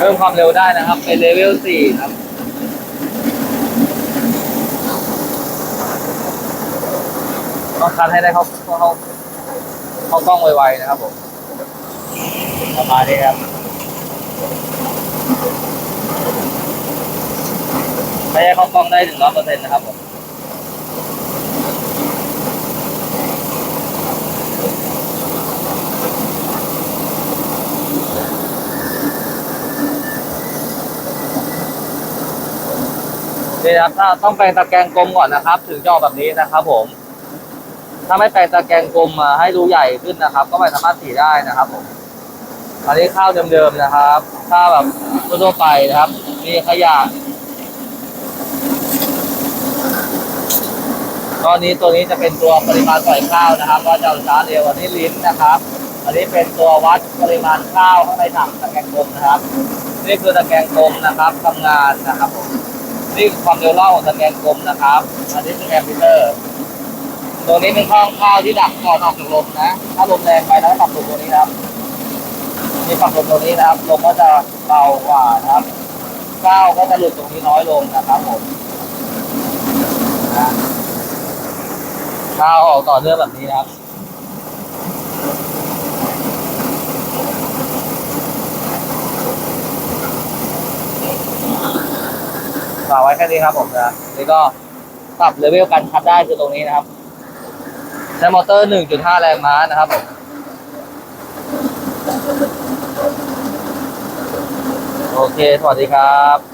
เพิ่มความเร็วได้นะครับ เป็นเลเวลสี่ครับต้องคัดให้ได้เข้าเข้าเข้าเข้ากล้องไวๆนะครับผมประมาณนี้ครับไม่ให้เข้ากล้องได้ถึงร้อยเปอร์เซ็นต์นะครับผม นี่นะครับถ้าต้องแปลงตะแกรงกลมก่อนนะครับ ถึงจะออกแบบนี้นะครับ ผม ถ้าไม่แปลงตะแกรงกลมมาให้รูใหญ่ขึ้นนะครับ ก็ไม่สามารถสีได้นะครับ ผมอันนี้ข้าวเดิมๆนะครับข้าวแบบทั่วๆไปนะครับมีขยะตอนนี้ตัวนี้จะเป็นตัวปริมาณปล่อยข้าวนะครับว่าจะช้าเร็วอันนี้ลิ้นนะครับ อันนี้เป็นตัววัดปริมาณข้าวข้างในถังตะแกรงกลมนะครับ นี่คือตะแกรงกลมนะครับทำงานนะครับผม นี่คือความเร็วเล่าของตะแกรงกลมนะครับ อันนี้คือแอมพิเตอร์ ตัวนี้เป็นข้องข้าวที่ดักก่อนออกจากลมนะ ถ้าลมแรงไปแล้วปรับลมตัวนี้นะครับนี่ปรับลมตัวนี้นะครับลมก็จะเบากว่านะครับข้าวก็จะหลุดตรงนี้น้อยลงนะครับผมข้าวออกต่อเนื่องแบบนี้นะครับ ฝากไว้แค่นี้ครับผมนะนี่ก็ปรับเลเวลการคัดได้คือตรงนี้นะครับใช้มอเตอร์ 1.5 แรงม้านะครับผมโอเค สวัสดีครับ